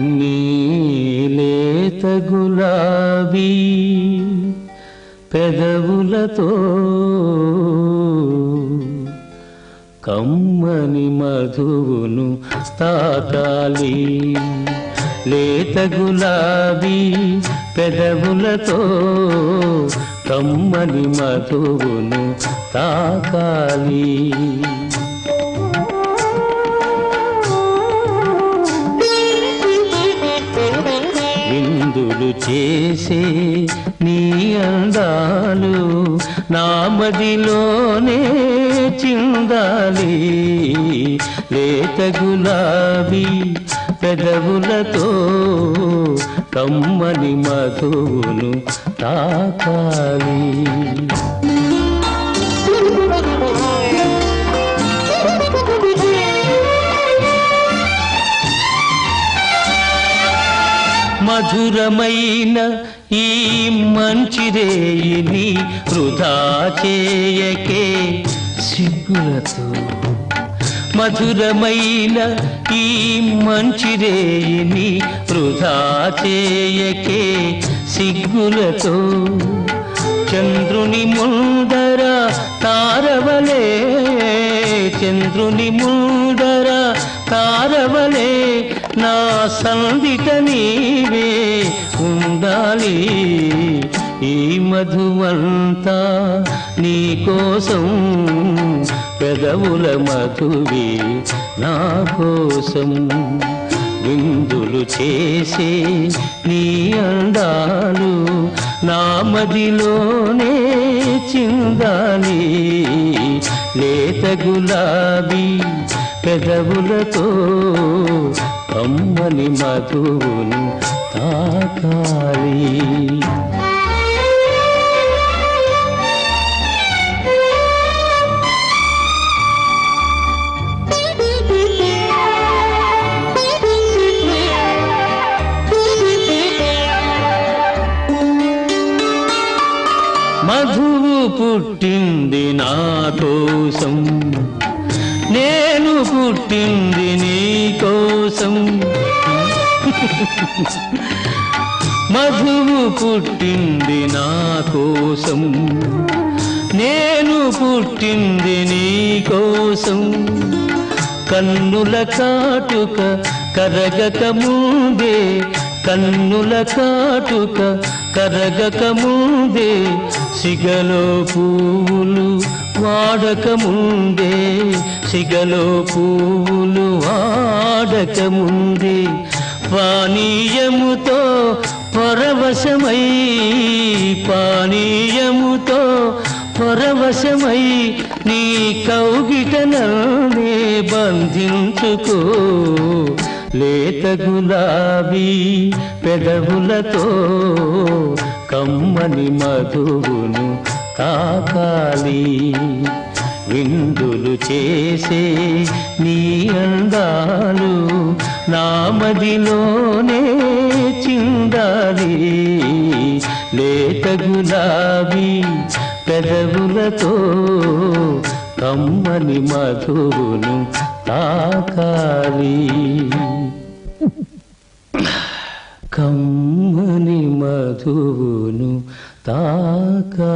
నీలేత గులాబీ పెదవులతో కమ్మని మధువును స్థాకాలి. లేత గులాబీ పెదవులతో కమ్మని మధువును తాకాలి. చేసే నీ అందాలు నా మదిలోనే చిందాలి. లేత గులాబీ పెదవులతో కమ్మని మధువును తాకాలి. మధురమైన ఈ మంచి రేయిని వృధా చేయకే సిగ్గులతో. మధురమైన ఈ మంచి రేయిని వృధా చేయకే సిగ్గులతో. చంద్రుని ముందర తారవలే చంద్రుని ముందర తారవలే నా సందిట నీవే ఉండాలి. ఈ మధువంతా నీ కోసం పెదవుల మధువి నా కోసం. విందులు చేసే నీ అందాలు నా మదిలోనే చిందాలి. లేత గులాబీ పెదవులతో అమ్మని మధువును తాకాలి. మధువు పుట్టింది నా కోసం. నే పుట్టింది నీ కోసం. మధువు పుట్టింది నా కోసం. నేను పుట్టింది నీ కోసం. కన్నుల కాటుక కరగక ముందే కన్నుల కాటుక కరగక ముందే సిగలో పూలు వాడకముందే సిగలో పూలు వాడకముందే. పానీయముతో పరవశమై పానీయముతో పరవశమై నీ కౌగిటనే బంధించుకో. లేత గులాబీ పెదవులతో కమ్మని మధువును తాకాలి విందులు చేసే నీ అందాలు నామదిలోనే చిందాలి. లేత గులాబీ పెదవులతో కమ్మని మధువును తాకాలి. కమ్మ మధువును తాకా